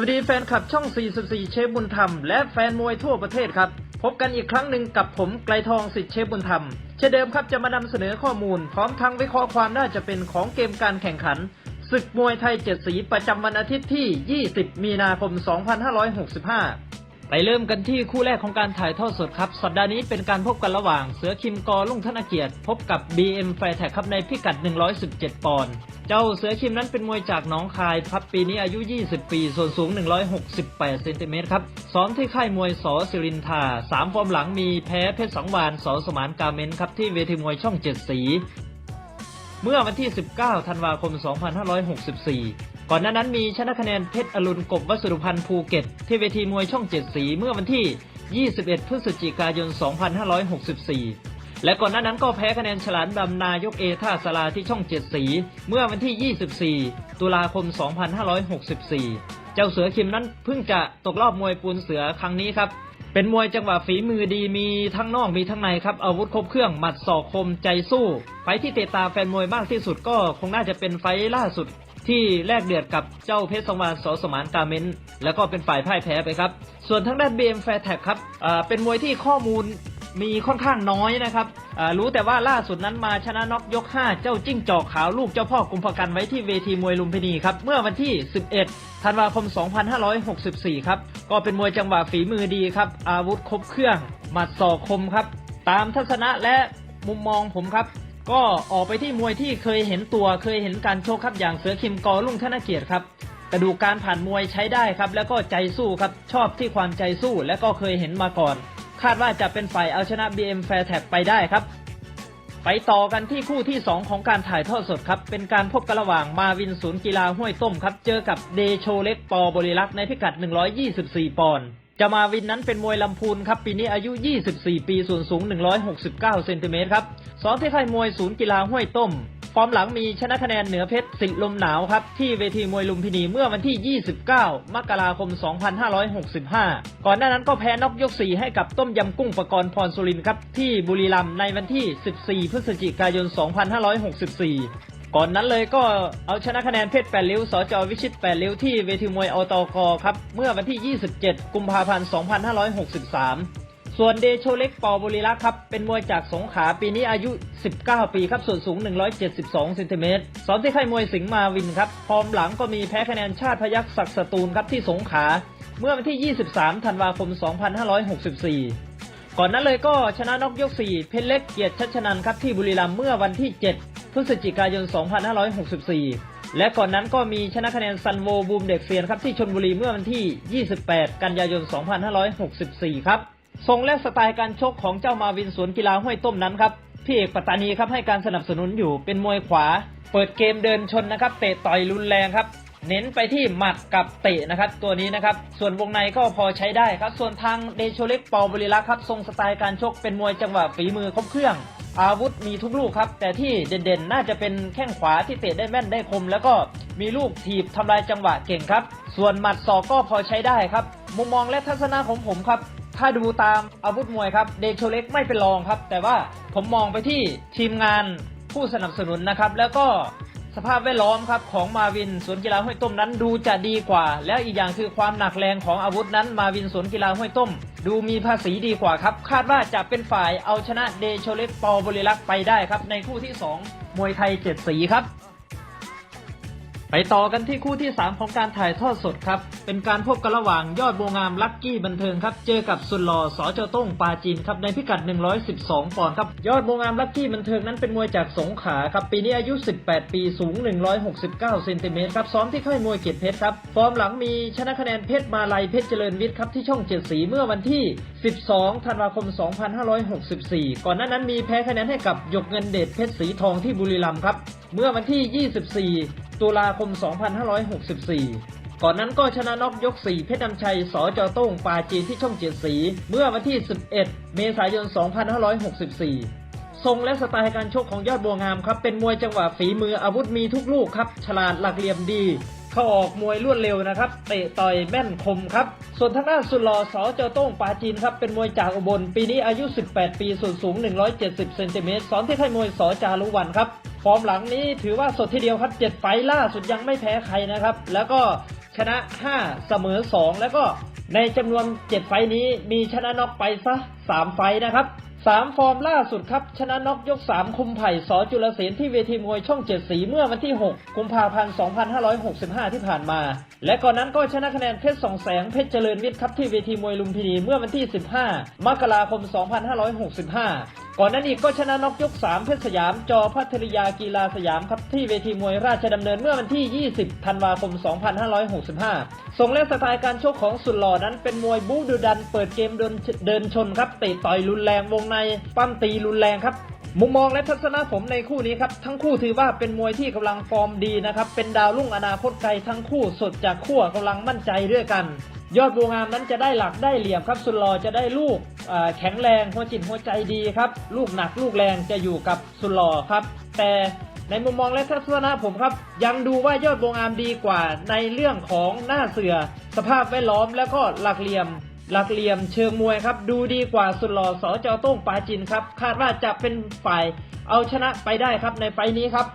วัสดีแฟนคลับช่อง 44 เชฟบุญธรรม และแฟนมวยทั่วประเทศครับ พบกันอีกครั้งหนึ่งกับผมไกลทองสิทธิเชฟบุญธรรม เช่นเดิมครับจะมานำเสนอข้อมูล พร้อมทั้งวิเคราะห์ความน่าจะเป็นของเกมการแข่งขัน ศึกมวยไทยเจ็ดสีประจำวันอาทิตย์ที่ 20 มีนาคม 2565 ไปเริ่มกันที่คู่แรกของการถ่ายทอดสดครับ สัปดาห์นี้เป็นการพบกันระหว่าง เสือคิมกอลุ่งธนเกียรติ พบกับ BM f a i r t a g ครับในพิกัด 117 ปอนด์ เจ้าเสือคิมนั้นเป็นมวยจากหนองคายครับปีนี้อายุ 20 ปี ส่วนสูง 168เซนติเมตรครับซ้อมที่ค่ายมวยสอสิรินทาสามฟอร์มหลังมีแพ้เพชรสังวานสอสมานกาเมนครับที่เวทีมวยช่องเจ็ดสี เมื่อวันที่ 19 ธันวาคม 2564 ก่อนหน้านั้นมีชนะคะแนนเพชรอรุณกบวัสดุพันธ์ภูเก็ต ที่เวทีมวยช่องเจ็ดสีเมื่อวันที่ 21 พฤศจิกายน 2564 และก่อนหน้านั้นก็แพ้คะแนนฉลานดำนายกเอท่าสลาที่ช่องเจ็ดสี เมื่อวันที่ 24 ตุลาคม 2564 เจ้าเสือคิมนั้นเพิ่งจะตกรอบมวยปูนเสือครั้งนี้ครับ เป็นมวยจังหวะฝีมือดีมีทั้งนอกมีทั้งในครับอาวุธครบเครื่องหมัดศอกคมใจสู้ ไฟที่เตะตาแฟนมวยมากที่สุดก็คงน่าจะเป็นไฟล่าสุด ที่แลกเดือดกับเจ้าเพชรสงวานสอสมานกาเมนแล้วก็เป็นฝ่ายพ่ายแพ้ไปครับ ส่วนทางด้าน BM f a i r t a g ครับเป็นมวยที่ข้อมูลมีค่อนข้างน้อยนะครับ รู้แต่ว่าล่าสุดนั้นมาชนะน็อกยก 5 เจ้าจิ้งจอกขาวลูกเจ้าพ่อกุมภกันไว้ที่เวทีมวยลุมพินีครับ เมื่อวันที่ 11 ธันวาคม 2564 ครับ ก็เป็นมวยจังหวะฝีมือดีครับ อาวุธครบเครื่อง หมัดศอกคมครับ ตามทัศนะและมุมมองผมครับ ก็ออกไปที่มวยที่เคยเห็นตัวเคยเห็นการโชคครับอย่างเสือคิมกอลุ่งธนเกียรติครับกระดูกการผ่านมวยใช้ได้ครับ แล้วก็ใจสู้ครับชอบที่ความใจสู้และก็เคยเห็นมาก่อน คาดว่าจะเป็นฝ่ายเอาชนะ BM f a i r t a ไปได้ครับ ไปต่อกันที่คู่ที่ 2 ของการถ่ายทอดสดครับ เป็นการพบกันระหว่างมาวินศูนย์กีฬาห้วยต้มครับ เจอกับเดโชเล็กปอบริลักษ์ในพิกัด 124 ปอนด์ จะมาวินนั้นเป็นมวยลำพูนครับ ปีนี้อายุ 24 ปีส่วนสูง 169 เซนติเมตรครับซ้อมที่ค่ายมวยศูนย์กีฬาห้วยต้ม ฟอร์มหลังมีชนะคะแนนเหนือเพชรสิทธิ์ลมหนาวครับ ที่เวทีมวยลุมพินีเมื่อวันที่ 29 มกราคม 2565 ก่อนหน้านั้นก็แพ้นอกยก 4 ให้กับต้มยำกุ้งประกรณ์พรสุรินครับ ที่บุรีรัมย์ในวันที่ 14 พฤศจิกายน 2564 ก่อนนั้นเลยก็เอาชนะคะแนนเพชรแปดริ้วสจวิชิตแปดริ้วที่เวทีมวยอตกครับ เมื่อวันที่ 27 กุมภาพันธ์ 2563 ส่วนเดโชเล็กปอบุรีรักครับ เป็นมวยจากสงขาปีนี้อายุ 19 ปีครับ ส่วนสูง 172เซนติเมตรสอนที่ค่ายมวยสิงห์มาวินครับ พร้อมหลังก็มีแพ้คะแนนชาติพยักศักดิ์สตูลครับที่สงขา เมื่อวันที่ 23 ธันวาคม 2564 ก่อนนั้นเลยก็ชนะนอกยก 4 เพชรเล็กเกียรติชัชนันครับที่บุรีรัมย์เมื่อวันที่ 7 พฤศจิกายน 2564 และก่อนนั้นก็มีชนะคะแนนซันโวบูมเด็กเซียนครับที่ชนบุรีเมื่อวันที่ 28 กันยายน 2564 ครับทรงและสไตล์การชกของเจ้ามาวินสวนกีฬาห้วยต้มนั้นครับพี่เอกปัตตานีครับให้การสนับสนุนอยู่เป็นมวยขวา เปิดเกมเดินชนนะครับ เตะต่อยรุนแรงครับ เน้นไปที่หมัดกับเตะนะครับ ตัวนี้นะครับ ส่วนวงในก็พอใช้ได้ครับ ส่วนทางเดโชเล็กปอบริลักษ์ครับทรงสไตล์การชกเป็นมวยจังหวะฝีมือครบเครื่อง อาวุธมีทุกลูกครับ แต่ที่เด่นๆ น่าจะเป็นแข้งขวาที่เตะได้แม่นได้คม แล้วก็มีลูกถีบทำลายจังหวะเก่งครับ ส่วนหมัดศอกก็พอใช้ได้ครับ มุมมองและทัศนะของผมครับ ถ้าดูตามอาวุธมวยครับ เดโชเล็กไม่เป็นรองครับ แต่ว่าผมมองไปที่ทีมงานผู้สนับสนุนนะครับ แล้วก็ สภาพแวดล้อมครับของมาวินสวนกีฬาห้วยต้มนั้นดูจะดีกว่า แล้วอีกอย่างคือความหนักแรงของอาวุธนั้นมาวินสวนกีฬาห้วยต้ม ดูมีภาษีดีกว่าครับ คาดว่าจะเป็นฝ่ายเอาชนะเดโชเล็กปอบริลักษ์ไปได้ครับ ในคู่ที่ 2 มวยไทยเจ็ดสีครับ ไปต่อกันที่คู่ที่ 3 ของการถ่ายทอดสดครับ เป็นการพบกันระหว่างยอดบัวงามลักกี้บันเทิงครับ เจอกับสุดหล่อสอเจ้าต้งปาจีนครับในพิกัด 112 ปอนด์ครับ ยอดบัวงามลักกี้บันเทิงนั้นเป็นมวยจากสงขลาครับปีนี้อายุ 18 ปีสูง 169 เซนติเมตรครับซ้อมที่ค่ายมวยเกียรติเพชรครับ ฟอร์มหลังมีชนะคะแนนเพชรมาลัยเพชรเจริญวิทย์ครับที่ช่องเจ็ดสีเมื่อวันที่ 12 ธันวาคม 2564 ก่อนหน้านั้นมีแพ้คะแนนให้กับหยกเงินเดชเพชรสีทองที่บุรีรัมย์ครับเมื่อวันที่ 24 ตุลาคม 2564 ก่อนนั้นก็ชนะน็อกยก 4 เพชรนำชัย สจโต้งปาจีนที่ช่องเจ็ดสี เมื่อวันที่ 11 เมษายน 2564 ทรงและสไตล์การชกของยอดบัวงามครับ เป็นมวยจังหวะฝีมืออาวุธมีทุกลูกครับ ฉลาดหลักเหลี่ยมดีเข้าออกมวยรวดเร็วนะครับ เตะต่อยแม่นคมครับ ส่วนทางด้านสุดหล่อสอเจ้าโต้งปาจีนครับเป็นมวยจากอุบล ปีนี้อายุ 18 ปีส่วนสูง 170 เซนติเมตรสอนที่ค่ายมวยสอจารุวันครับ ฟอร์มหลังนี้ถือว่าสดทีเดียวครับ 7 ไฟล่าสุดยังไม่แพ้ใครนะครับ แล้วก็ชนะ 5 เสมอ 2 แล้วก็ในจำนวน 7 ไฟนี้มีชนะน็อกไปซะ 3 ไฟนะครับสามฟอร์มล่าสุดครับ ชนะน็อกยก 3 คุมไผ่สอจุลเสนที่เวทีมวยช่องเจ็ดสีเมื่อวันที่ 6 กุมภาพันธ์ 2565 ที่ผ่านมา และก่อนนั้นก็ชนะคะแนนเพชรสองแสงเพชรเจริญวิทย์ครับที่เวทีมวยลุมพินีเมื่อวันที่ 15 มกราคม 2565 ก่อนนั้นอีกก็ชนะน็อกยก 3 เพชรสยาม จอพัทริยากีฬาสยามครับที่เวทีมวยราชดำเนินเมื่อวันที่ 20 ธันวาคม 2565 ทรงและสไตล์การชกของสุดหล่อนั้นเป็นมวยบู๊ดุดัน เปิดเกมเดินเดินชนครับเตะต่อยรุนแรงวงในปั้มตีรุนแรงครับมุมมองและทัศนะผมในคู่นี้ครับ ทั้งคู่ถือว่าเป็นมวยที่กำลังฟอร์มดีนะครับ เป็นดาวรุ่งอนาคตไกลทั้งคู่สดจากขั้วกำลังมั่นใจด้วยกัน ยอดบัวงามนั้นจะได้หลักได้เหลี่ยมครับ สุดหล่อจะได้ลูกแข็งแรงหัวจิตหัวใจดีครับ ลูกหนักลูกแรงจะอยู่กับสุดหล่อครับ แต่ในมุมมองและทัศนะผมครับ ยังดูว่ายอดบัวงามดีกว่าในเรื่องของหน้าเสือ สภาพแวดล้อมแล้วก็หลักเหลี่ยม หลักเหลี่ยมเชิงมวยครับ ดูดีกว่าสุดหล่อสอจอต้งปาจินครับ คาดว่าจะเป็นฝ่ายเอาชนะไปได้ครับในไฟล์นี้ครับ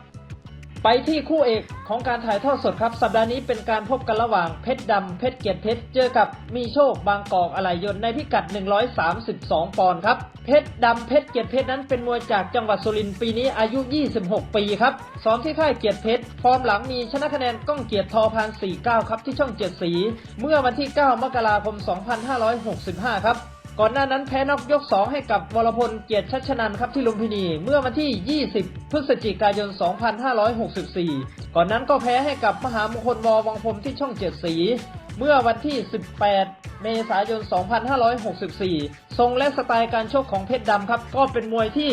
ไปที่คู่เอกของการถ่ายทอดสดครับ สัปดาห์นี้เป็นการพบกันระหว่างเพชรดำเพชรเกียรติเพชรเจอกับมีโชคบางกอกอะไหลยนในพิกัด 132 ปอนด์ครับ เพชรดำเพชรเกียรติเพชรนั้นเป็นมวยจากจังหวัดสุรินทร์ปีนี้อายุ 26 ปีครับซ้อมที่ค่ายเกียรติเพชรฟอร์มหลังมีชนะคะแนนก้องเกียรติทอพาน49 ครับที่ช่องเจ็ดสี เมื่อวันที่ 9 มกราคม 2565 ครับ ก่อนหน้านั้นแพ้นอกยก 2 ให้กับวรพลเกียรติชัชนันครับที่ลุมพินี เมื่อวันที่ 20 พฤศจิกายน 2564 ก่อนนั้นก็แพ้ให้กับมหามงคลววังพรมที่ช่องเจ็ดสี เมื่อวันที่ 18 เมษายน 2564 ทรงและสไตล์การชกของเพชรดำครับ ก็เป็นมวยที่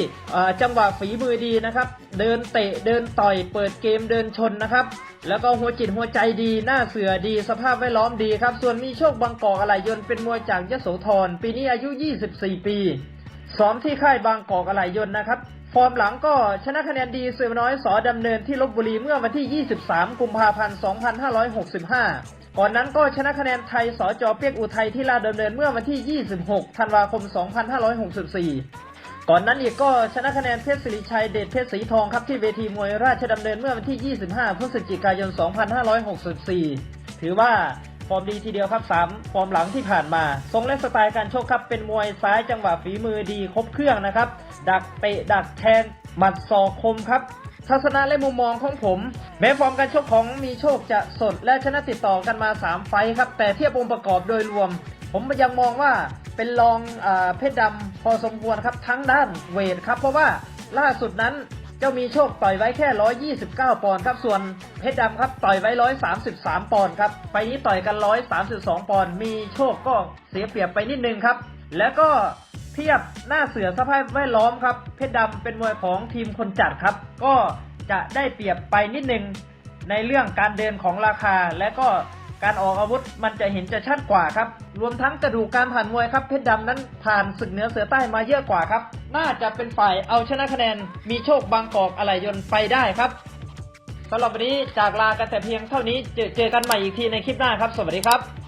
จังหวะฝีมือดีนะครับ เดินเตะ เดินต่อย เปิดเกม เดินชนนะครับ แล้วก็หัวจิตหัวใจดี หน้าเสือดี สภาพแวดล้อมดีครับ ส่วนมีโชคบางกอกอะไหลยนเป็นมวยจากยโสธร ปีนี้อายุ 24 ปี ซ้อมที่ค่ายบางกอกอะไหลยนนะครับ ฟอร์มหลังก็ชนะคะแนนดีเสือน้อยสอดำเนินที่ลบบุรีเมื่อวันที่ 23 กุมภาพันธ์ 2565 ก่อนนั้นก็ชนะคะแนนไทยสอจอเปียกอุทัยที่ลาดดำเนินเมื่อวันที่ 26 ธันวาคม 2564 ก่อนนั้นอีกก็ชนะคะแนนเพชรสิริชัยเดชเพชรสีทองครับที่เวทีมวยราชดำเนินเมื่อวันที่ 25 พฤศจิกายน 2564 ถือว่า ฟอร์มดีทีเดียวครับ 3 ฟอร์มหลังที่ผ่านมา ทรงและสไตล์การชกครับ เป็นมวยซ้ายจังหวะฝีมือดีครบเครื่องนะครับ ดักเตะดักแทงหมัดศอกคมครับ ทัศนะและมุมมองของผม แม้ฟอร์มการชกของมีโชคจะสดและชนะติดต่อกันมา 3 ไฟครับ แต่เทียบองค์ประกอบโดยรวม ผมยังมองว่าเป็นรองอเพชรดำพอสมควรครับทั้งด้านเวทครับ เพราะว่าล่าสุดนั้น เจ้ามีโชคต่อยไว้แค่ 129 ปอนด์ครับ ส่วนเพชรดำครับต่อยไว้ 133 ปอนด์ครับไฟล์นี้ต่อยกัน 132 ปอนด์ มีโชคก็เสียเปรียบไปนิดนึงครับ แล้วก็เทียบหน้าเสือสภาพแวดล้อมครับ เพชรดำเป็นมวยของทีมคนจัดครับ ก็จะได้เปรียบไปนิดนึงในเรื่องการเดินของราคาและก็ การออกอาวุธมันจะเห็นจะชัดกว่าครับ รวมทั้งกระดูกการผ่านมวยครับเพชรดำนั้นผ่านศึกเหนือเสือใต้มาเยอะกว่าครับ น่าจะเป็นฝ่ายเอาชนะคะแนน มีโชคบางกอกอะไรยนไปได้ครับสำหรับวันนี้จากลากันแต่เพียงเท่านี้เจอเจอกันใหม่อีกทีในคลิปหน้าครับ สวัสดีครับ